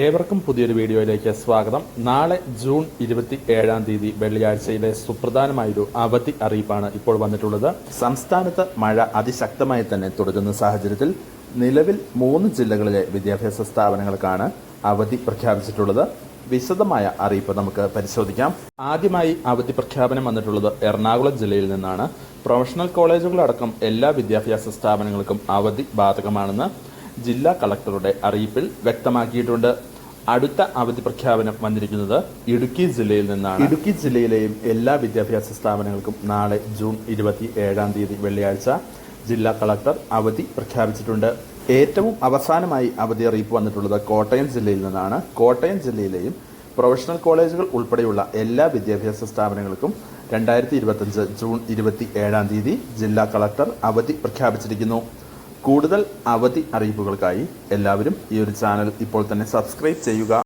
ഏവർക്കും പുതിയൊരു വീഡിയോയിലേക്ക് സ്വാഗതം. നാളെ ജൂൺ ഇരുപത്തി ഏഴാം തീയതി വെള്ളിയാഴ്ചയിലെ സുപ്രധാനമായൊരു അവധി അറിയിപ്പാണ് ഇപ്പോൾ വന്നിട്ടുള്ളത്. സംസ്ഥാനത്ത് മഴ അതിശക്തമായി തന്നെ തുടരുന്ന സാഹചര്യത്തിൽ നിലവിൽ മൂന്ന് ജില്ലകളിലെ വിദ്യാഭ്യാസ സ്ഥാപനങ്ങൾക്കാണ് അവധി പ്രഖ്യാപിച്ചിട്ടുള്ളത്. വിശദമായ അറിയിപ്പ് നമുക്ക് പരിശോധിക്കാം. ആദ്യമായി അവധി പ്രഖ്യാപനം വന്നിട്ടുള്ളത് എറണാകുളം ജില്ലയിൽ നിന്നാണ്. പ്രൊഫഷണൽ കോളേജുകളടക്കം എല്ലാ വിദ്യാഭ്യാസ സ്ഥാപനങ്ങൾക്കും അവധി ബാധകമാണെന്ന് ജില്ലാ കളക്ടറുടെ അറിയിപ്പിൽ വ്യക്തമാക്കിയിട്ടുണ്ട്. അടുത്ത അവധി പ്രഖ്യാപനം വന്നിരിക്കുന്നത് ഇടുക്കി ജില്ലയിൽ നിന്നാണ്. ഇടുക്കി ജില്ലയിലെയും എല്ലാ വിദ്യാഭ്യാസ സ്ഥാപനങ്ങൾക്കും നാളെ ജൂൺ ഇരുപത്തി ഏഴാം തീയതി വെള്ളിയാഴ്ച ജില്ലാ കളക്ടർ അവധി പ്രഖ്യാപിച്ചിട്ടുണ്ട്. ഏറ്റവും അവസാനമായി അവധി അറിയിപ്പ് വന്നിട്ടുള്ളത് കോട്ടയം ജില്ലയിൽ നിന്നാണ്. കോട്ടയം ജില്ലയിലെയും പ്രൊഫഷണൽ കോളേജുകൾ ഉൾപ്പെടെയുള്ള എല്ലാ വിദ്യാഭ്യാസ സ്ഥാപനങ്ങൾക്കും രണ്ടായിരത്തി ഇരുപത്തഞ്ച് ജൂൺ ഇരുപത്തി ഏഴാം തീയതി ജില്ലാ കളക്ടർ അവധി പ്രഖ്യാപിച്ചിരിക്കുന്നു. കൂടുതൽ അവധി അറിയിപ്പുകൾക്കായി എല്ലാവരും ഈ ഒരു ചാനൽ ഇപ്പോൾ തന്നെ സബ്സ്ക്രൈബ് ചെയ്യുക.